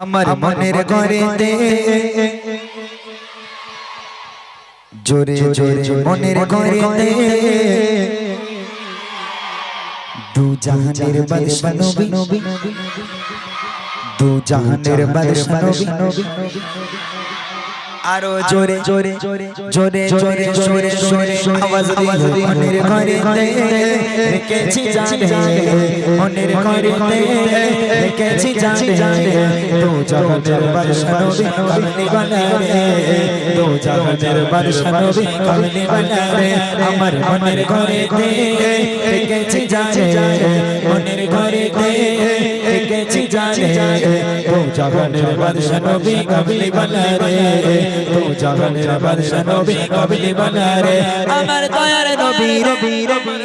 আমার মনের ঘরেতে জোরে জোরে মনের ঘরে দু জাহানের বাদশা নবী, দু জাহানের বাদশা নবী। আরও জোরে জোরে জোরে জোরে জোরে জোরে জোরে আওয়াজ দিয়ে মনের ঘরেতে রেখেছি জানে মনের ঘরেতে রেখেছি জানে দু জাহানের বাদশা নবী কামলি বানা রে দু জাহানের বাদশা নবী কামলি বানা রে আমার মনের ঘরেতে রেখেছি জানে মনের ঘরেতে রেখেছি জানে। দু জাহানের বাদশা নবী কামলি বানা রে। দু জাহানের বাদশা নবী কামলি বানা রে। আমার দয়ার নবী রবি রবি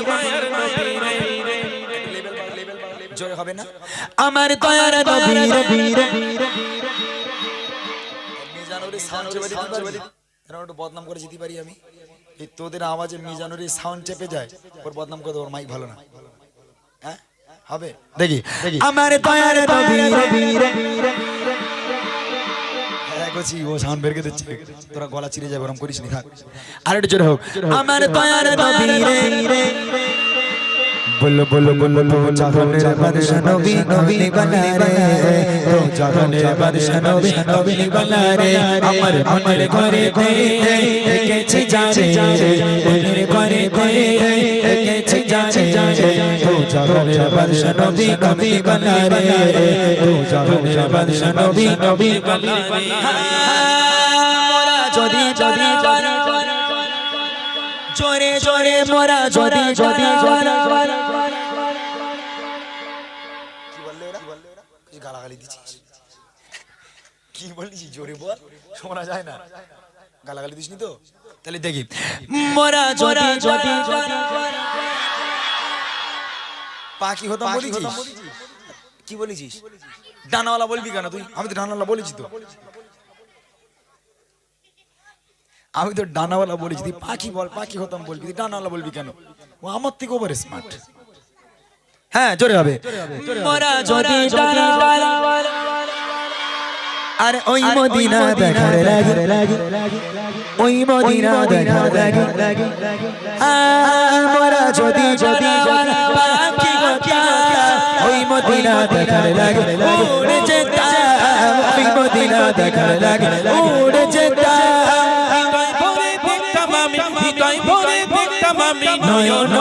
জোরে হবে না? আমার দয়ার নবী রবি বদনাম করে যেতে পারি আমি। তোদের আওয়াজে মিজানুরি সাউন্ড চেপে যায়। ওর বদনাম করে ওর মাইক ভালো না। হবে দেখি দেখি আমার দয়ার নবী রবি হ্যাঁ ও সাউন্ড বের করে দিচ্ছে তোরা গলা চিরে যাবে ওরকম করিস নি থাক আর একটু জোরে হোক আমার দয়ার বলো বলো বলো তো জাহানের বাদশা নবী নবী বানা রে তো জাহানের বাদশা নবী নবী বানা রে আমার মনের ঘরে জানে মনের জাহানের বাদশা নবী নবী বানা রে তো জাহানের বাদশা নবী নবী বানা রে মোরা যদি যদি জোরে জোরে মোরা যদি যদি কি গালাগালি বলছিস জোরে বল। শোনা যায় না। গালাগালি দিসনি তো? তাহলে দেখি। মোরা যদি যদি। পাখি হতাম বলেছিস? কি বলেছিস? ডানাওয়ালা বলবি কেন? তুই আমি তো ডানাওয়ালা বলেছি তো। আমি তো ডানাওয়ালা বলেছি। তুই পাখি বল পাখি হতাম বলবি। তুই ডানাওয়ালা বলবি কেন? ও আমার থেকে ওভার স্মার্ট হ্যাঁ জোরে হবে। মোরা আরে ওই মদিনা দেখার লাগে। ওই মদিনা দেখার লাগে। আ, মোরা যদি যদি মদিনা দেখার লাগে। উড়ে যেতাম ওই মদিনা দেখার লাগে। উড়ে যেতাম ভরে দেখতাম আমি হৃদয় ভরে দেখতাম আমি নয়ন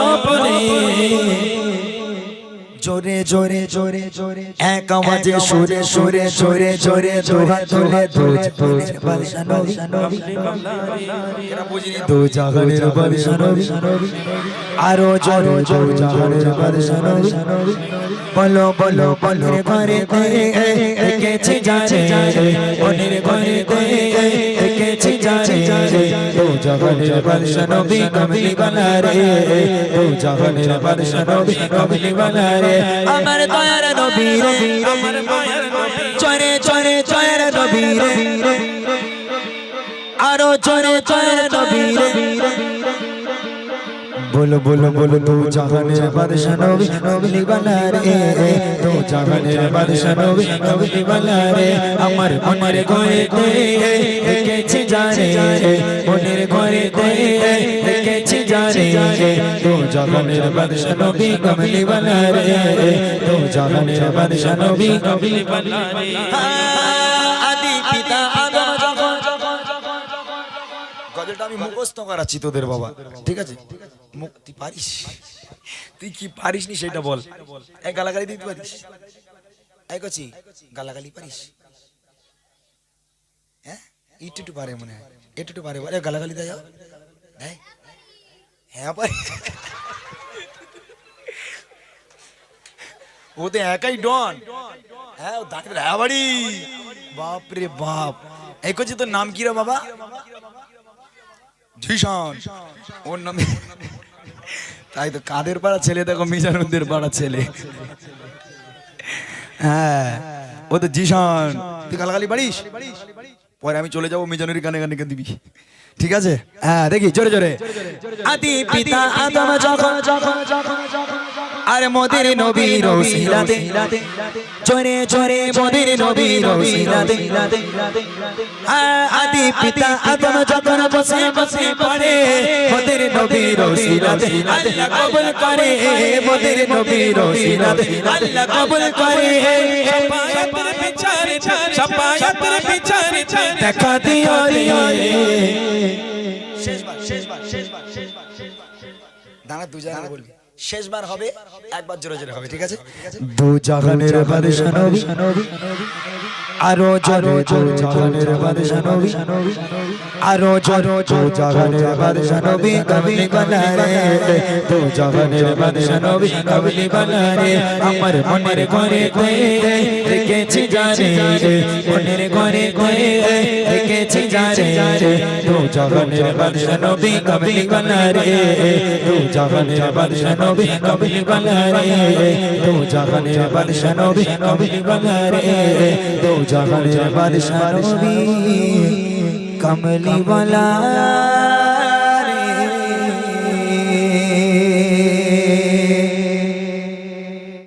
জোরে জোরে জোরে জোরে এক আওয়াজে সুরে সুরে সুরে জোরে দুহাত তুলে দুজ তুলে বাদশা নবী দু নবী আরও জোরে নবী বলো বলো বনের ঘরে তে একেছি জানে ঘরে একেছি জানে দু কমলি দু কমলি আমার দয়ার নবী রে আমার মায়ের নবী চরে চরে চয়ের নবী রে আরও চরে চয়ের নবী রে বলো বলো বলো দু জাহানের বাদশা নবী নবী বানা রে দু জাহানের বাদশা নবী নবী বানা রে আমার মনের ঘরে তে রেখেছি জানে। মনের ঘরে তে দু বাদশা নবী কমলি বানা রে দু জাহানের বাদশা নবী বানা রে আদি পিতা আদম যখন গজলটা আমি মুখস্থ করাচ্ছি তোদের বাবা। ঠিক আছে? মুখ তুই পারিস। তুই কি পারিস নি সেটা বল। এক গালাগালি দিতে পারিস? এক কচি গালাগালি পারিস? হ্যাঁ? একটু পারে মনে হয়। একটু একটু পারে বলে। গালাগালি দেয় দেয়? হ্যাঁ পারি ও তো একাই ডন হ্যাঁ দাঁড়িয়ে হ্যাঁ বাড়ি বাপ রে বাপ এই করছি তোর নাম কি বাবা ওর নামে তাই তো কাদের পাড়া ছেলে দেখো মিজানুদ্দের পাড়া ছেলে হ্যাঁ ও তো জিশান তুই গালাগালি পারিস পরে আমি চলে যাব মিজানুরি গানে গানে দিবি। ঠিক আছে? হ্যাঁ দেখি, জোরে জোরে। আদি পিতা আদম যখন আর মোদের নবী রসিলাতে চরে চরে মোদের নবী রসিলাতে আদি পিতা আদম যখন বসে বসে পড়ে, মোদের নবী রসিলাতে আল্লাহ কবুল করে, মোদের নবী রসিলাতে আল্লাহ কবুল করে বিচারে সাফায়াতের বিচারে দেখা দিও রে। শেষবার শেষবার শেষবার শেষবার শেষবার দাঁড়া দুজনে বলবি শেষবার হবে, একবার জোরে জোরে হবে, ঠিক আছে? দু জাহানের বাদশা নবী আরও জোরে দু জাহানের বাদশা নবী আরও জোরে দু জাহানের বাদশা নবী কবলি বানারে দু জাহানের বাদশা নবী কবলি বানারে আমার মনের ঘরে কয়ে রেখেছি জানে মনের ঘরে কয়ে রেখেছি জানে দু জাহানের বাদশা নবী কবলি বানারে দু জাহানের বাদশা নবী কবলি বানারে দু জাহানের বাদশা নবী কবলি বানারে দু জাহানের বাদশা নবী কমলি বালা